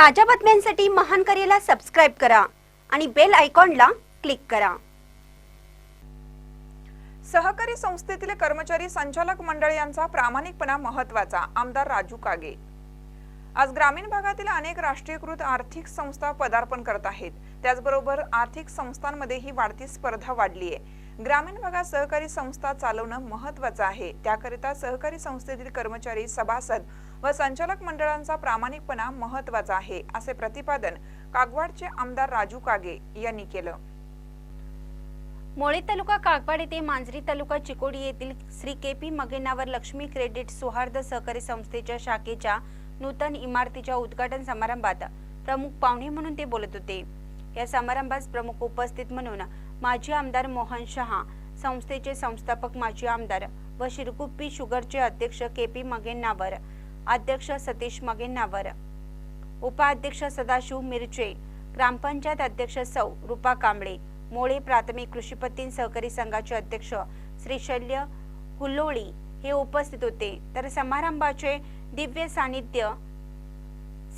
ताज्या बातम्यांसाठी महान करेला सबस्क्राईब करा आणि बेल आयकॉनला क्लिक करा. सहकारी संस्थेतील कर्मचारी संचालक मंडळ यांचा प्रामाणिकपणा महत्त्वाचा आमदार राजू कागे. आज ग्रामीण भागातील अनेक राष्ट्रीयकृत आर्थिक संस्था पदार्पण करत आहेत. त्याचबरोबर आर्थिक संस्थांमध्येही वाढती स्पर्धा वाढली आहे ग्रामीण भागात सहकारी संस्था चालवणं महत्वाचं आहे. त्याकरिता सहकारी संस्थेतील कर्मचारी सभासद व संचालक मंडळांचा प्रामाणिकपणा महत्त्वाचा आहे असे प्रतिपादन कागवाडचे आमदार राजू कागे यांनी केलं. मोळे तालुका कागवाड येथे मांजरी तालुका चिकोडी येथील Shri K P Magenavar Lakshmi credit Souharda Sahakari संस्थेच्या शाखेच्या नूतन इमारतीच्या उद्घाटन समारंभात प्रमुख पाहुणे म्हणून ते बोलत होते. या समारंभास प्रमुख उपस्थित म्हणून माजी आमदार मोहन शहा संस्थेचे संस्थापक माजी आमदार व शिरकुप्पी शुगरचे अध्यक्ष के पी मगेन्नावर अध्यक्ष सतीश मगेन्नावर उपाध्यक्ष सदाशिव मिरचे ग्रामपंचायत अध्यक्ष सौ रुपा कांबळे मोळे प्राथमिक कृषीपतीन सहकारी संघाचे अध्यक्ष श्रीशल्य हुल्लोळी हे उपस्थित होते. तर समारंभाचे दिव्य सानिध्य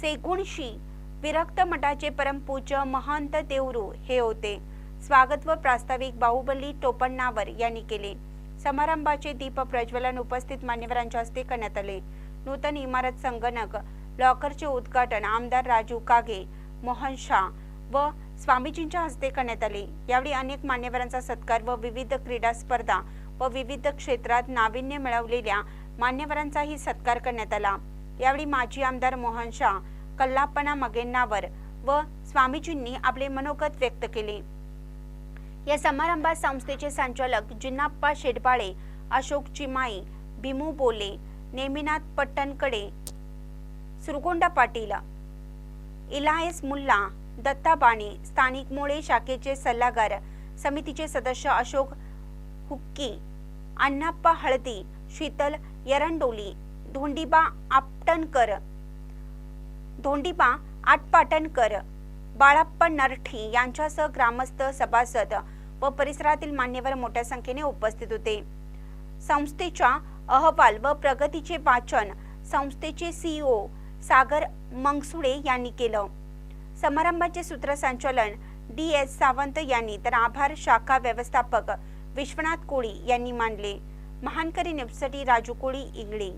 सेगुणशी विरक्त मठाचे परमपूज्य महंत देवरू हे होते. स्वागत व प्रास्ताविक बाहुबली टोपण्णावर यांनी केले. समारंभाचे दीप प्रज्वलन उपस्थित मान्यवरांच्या हस्ते करण्यात आले. नूतन इमारत संगणक लॉकरचे उद्घाटन आमदार राजू कागे मोहन शाह व स्वामीजींच्या हस्ते करण्यात आले. यावेळी अनेक मान्यवरांचा सत्कार व विविध क्रीडा स्पर्धा व विविध क्षेत्रात नाविन्य मिळवलेल्या मान्यवरांचाही सत्कार करण्यात आला. यावेळी माजी आमदार मोहन शाह कल्लापना मगेन्नावर व स्वामीजींनी आपले मनोगत व्यक्त केले. या समारंभात संस्थेचे संचालक जिन्नाप्पा शेडपाळे अशोक चिमाई भीमू बोले नेमिनाथ पट्टणकडे सुरगोंडा पाटील इलायस मुल्ला दत्ता बाणे स्थानिक मोळे शाखेचे सल्लागार समितीचे सदस्य अशोक हुक्की अण्णाप्पा हळदी शीतल यरंडोली धोंडीबा आपटणकर धोंडीबा आटपाटणकर बाळाप्पा नरठी यांच्यासह ग्रामस्थ सभासद व परिसरातील मान्यवर मोठ्या संख्येने उपस्थित होते. संस्थेच्या अहवाल व प्रगतीचे वाचन संस्थेचे सीईओ सागर मंगसुळे यांनी केलं. समारंभाचे सूत्रसंचालन डी एस सावंत यांनी तर आभार शाखा व्यवस्थापक विश्वनाथ कोळी यांनी मानले. महानकरी न्यूजसाठी राजू कोळी इंगळे.